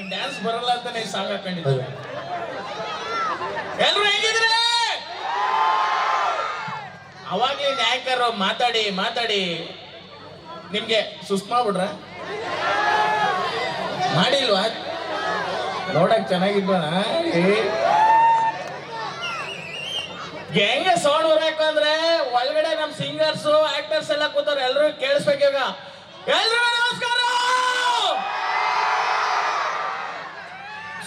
ನನಗೆ ಡ್ಯಾನ್ಸ್ ಬರಲ್ಲ ಅಂತ ಈ ಸಾಂಗ್ ಹಾಕೊಂಡಿದ್ದೆ ಎಲ್ರು ಹೆಂಗಿದ್ರೆ ಅವಾಗ್ಲೇ ನ್ಯಾಯಕರು ಮಾತಾಡಿ ಮಾತಾಡಿ. ನಿಮ್ಗೆ ಸುಸ್ಮಾ ಮಾಡ್ಬಿಡ್ರ ಮಾಡಿಲ್ವಾ? ನೋಡಕ್ ಚೆನ್ನಾಗಿದ್ದಣ ಹೆಂಗೆ ಸೌಂಡ್ ಬರಬೇಕು ಅಂದ್ರೆ ಒಳಗಡೆ ನಮ್ ಸಿಂಗರ್ಸ್ ಆಕ್ಟರ್ಸ್ ಎಲ್ಲ ಕೂತವ್ರು ಎಲ್ರು ಕೇಳಿಸ್ಬೇಕು ಈಗ ನಮಸ್ಕಾರ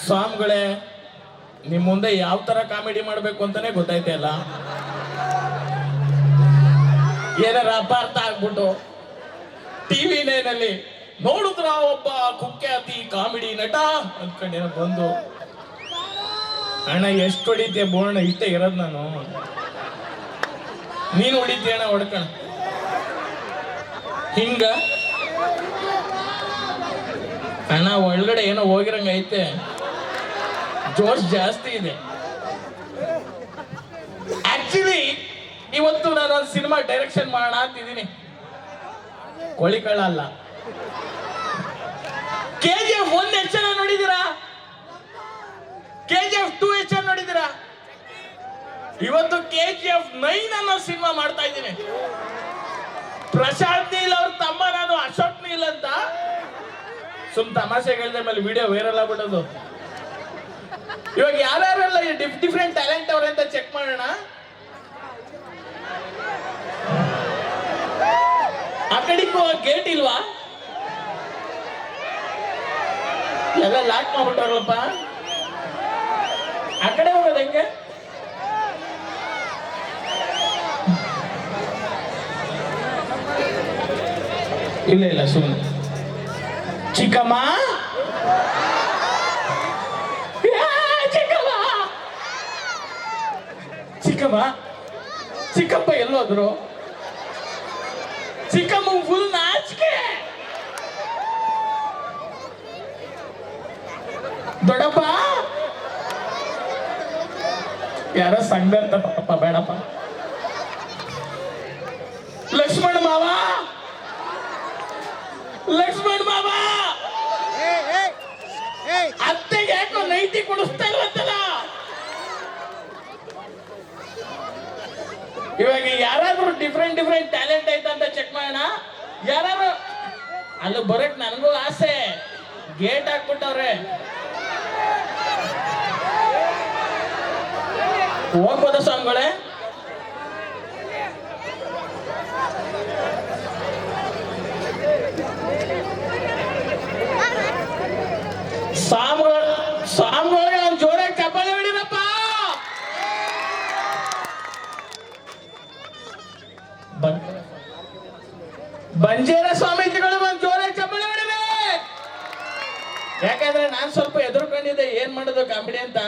ಸ್ವಾಮಿಗಳೇ ನಿಮ್ಮ ಮುಂದೆ ಯಾವ ತರ ಕಾಮಿಡಿ ಮಾಡಬೇಕು ಅಂತಾನೆ ಗೊತ್ತೈತೆ ಅಲ್ಲ ಏನಾರ ಅಪಾರ್ಥ ಆಗ್ಬಿಟ್ಟು ಟಿವಿ ನೈನಲ್ಲಿ ನೋಡಿದ್ರ ಒಬ್ಬ ಕುಖ್ಯಾತಿ ಕಾಮಿಡಿ ನಟ ಅನ್ಕೊಂಡೇನೋ ಬಂದು, ಅಣ್ಣ, ಎಷ್ಟು ಹೊಡಿತೀಯ ಬೋರ್ಣ ಇಷ್ಟೇ ಇರೋದು ನಾನು. ನೀನು ಹೊಡಿತೀಯ ಅಣ್ಣ, ಹೊಡ್ಕಣ. ಹಿಂಗ? ಅಣ್ಣ, ಒಳಗಡೆ ಏನೋ ಹೋಗಿರಂಗ ಐತೆ. ಜೋಶ್ ಜಾಸ್ತಿ ಇದೆ. ಆಕ್ಚುಲಿ ಇವತ್ತು ನಾನು ಒಂದು ಸಿನಿಮಾ ಡೈರೆಕ್ಷನ್ ಮಾಡೋಣ ಅಂತಿದ್ದೀನಿ. ಕೋಳಿಕಳ್ಳ ಅಲ್ಲ. ಕೆ ಜಿ ಎಫ್ ಒಂದ್ ಎಷ್ಟು ಜನ ನೋಡಿದೀರಾ ಕೆ ಜಿ ಎಫ್ ಟೂ ನೋಡಿದೀರಾ ಇವತ್ತು ಕೆ ಜಿ ಎಫ್ ನೈನ್ ಅನ್ನೋ ಸಿನಿಮಾ ಮಾಡ್ತಾ ಇದ್ದೀನಿ. ಪ್ರಶಾಂತ್ ನೀಲ್ ಅವ್ರ ತಮ್ಮ ನಾನು ಅಶೋಕ್ ನೀಲ್ ಅಂತ. ಸುಮ್ ತಮಾಷೆ ಮೇಲೆ ವಿಡಿಯೋ ವೈರಲ್ ಆಗ್ಬಿಟ್ಟದು ಇವಾಗ ಯಾರ್ಯಾರೆಲ್ಲ ಡಿಫ್ ಡಿಫ್ರೆಂಟ್ ಟ್ಯಾಲೆಂಟ್ ಅವ್ರೆ ಅಂತ ಚೆಕ್ ಮಾಡೋಣ? ಆ ಕಡೆಗೂ ಗೇಟ್ ಇಲ್ವಾ? ಎಲ್ಲ ಲಾಕ್ ಮಾಡ್ಬಿಟ್ಟವ್ರಲ್ಲಪ್ಪ ಆ ಕಡೆ ಹೋಗೋದು ಹೆಂಗೆ? ಇಲ್ಲ ಇಲ್ಲ ಸುಮ್ಮನೆ ಚಿಕ್ಕಮ್ಮ? ಚಿಕ್ಕಮ್ಮ ಚಿಕ್ಕಪ್ಪ ಎಲ್ಲೋದ್ರು. ಚಿಕ್ಕಮ್ಮ ಫುಲ್ ನಾಚಿಕೆ. ದೊಡ್ಡಪ್ಪ. ಯಾರ ಸಂಘ ಅಂತ ಪಾಪ ಬೇಡಪ್ಪ. ಲಕ್ಷ್ಮಣ ಮಾವ. ಲಕ್ಷ್ಮಣ ಮಾವ. ಅತ್ತೆಗೆ ಯಾಕೋ ನೈತಿ ಕೊಡಿಸ್ತಾ ಇಲ್ವಂತಲ್ಲ ಇವಾಗ ಯಾರಾದ್ರೂ ಡಿಫ್ರೆಂಟ್ ಡಿಫ್ರೆಂಟ್ ಟ್ಯಾಲೆಂಟ್ ಐತ ಅಂತ ಚೆಕ್ ಮಾಡೋಣ. ಯಾರು ಅಲ್ಲಿ ಬರಕ್ ನನಗೂ ಆಸೆ. ಗೇಟ್ ಹಾಕ್ಬಿಟ್ಟವ್ರೆ. ಹೋಗ್ಬೋದ ಸ್ವಾಮಿಗಳೇ? ಸ್ವಾಮಿಗಳು ಬಂಜೇರ ಸ್ವಾಮೀಜಿಗಳು ಒಂದು ಜೋರಾಗಿ ಚಪ್ಪಲಿ ಹೊಡಿಬೇಕು. ಯಾಕಂದ್ರೆ ನಾನ್ ಸ್ವಲ್ಪ ಎದುರ್ಕೊಂಡಿದ್ದೆ ಏನ್ ಮಾಡೋದು ಕಾಮಿಡಿ ಅಂತ.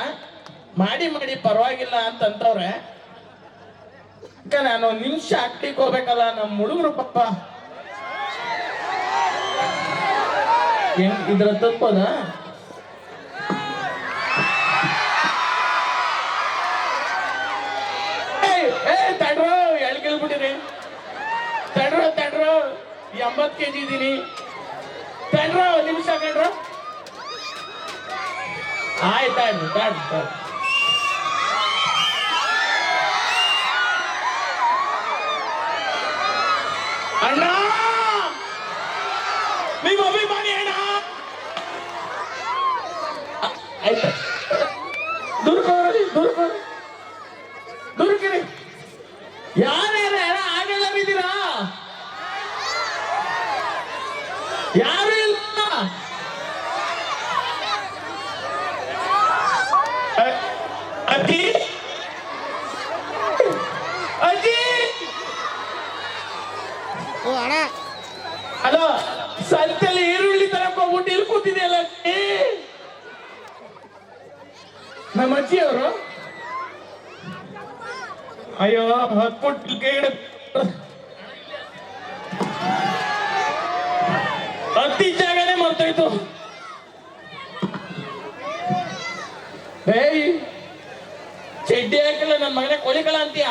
ಮಾಡಿ ಮಾಡಿ ಪರವಾಗಿಲ್ಲ ಅಂತ ಅಂತವ್ರೆ ಅಕ್ಕ, ನಾನು ಒಂದ್ ನಿಮಿಷ ಆಕ್ಟಿಕ್ ಹೋಗ್ಬೇಕಲ್ಲ ನಮ್ಮ ಹುಡುಗರು ಪಪ್ಪ ಇದ್ರ ತಪ್ಪದ? ಎಂಬತ್ ಕೆಜಿ ಇದೀನಿ ತಡ್ರೋ ಒಂದ್ ನಿಮಿಷ ಕಣ್ರೋ ಆಯ್ತು ಆಯ್ತು ತಡ್ ತಡ್ ಅಣ್ಣ ನಿಮ್ಮ ಅಭಿಮಾನಿ ಅಣ್ಣ ಆ- ಆಯ್ತು ದುರ್ಕೋರಿ ದುರ್ಕೋರಿ ಯಾರು ಇಲ್ಲ ಅ- ಅಜ್ಜಿ ಅಜ್ಜಿ ಓ ಅಣ್ಣ ಅಲೋ ಸಂತೆಲಿ ಈರುಳ್ಳಿ ತರಕ್ ಹೋಗ್ಬಿಟ್ಟು ಇಲ್ಲಿ ಕೂತಿದೆಯಲ್ಲ ಅಜ್ಜಿ ನಮ್ಮ ಅಜ್ಜಿ ಅವರು ಅಯ್ಯೋ ಹತ್ಬಿಟ್ಟು ಕೈ ಚಡ್ಡಿ ಹಾಕಿಲ್ಲ ನನ್ನ ಮಗನೇ ಕೊಲಿಕಳ ಅಂತೀಯ?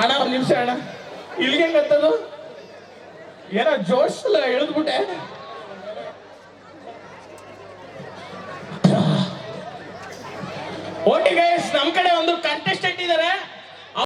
ಅಣ್ಣ, ಒಂದ್ ನಿಮಿಷ ಅಣ್ಣ. ಇಲ್ಲಿಗೆ ಗೊತ್ತದು ಏನೋ ಜೋಶ್ ಇಳಿದ್ಬಿಟ್ಟೆ. ಓಕೆ ಗೈಸ್ ನಮ್ ಕಡೆ ಒಂದು ಕಂಟೆಸ್ಟೆಂಟ್ ಇಟ್ಟಿದ್ದಾರೆ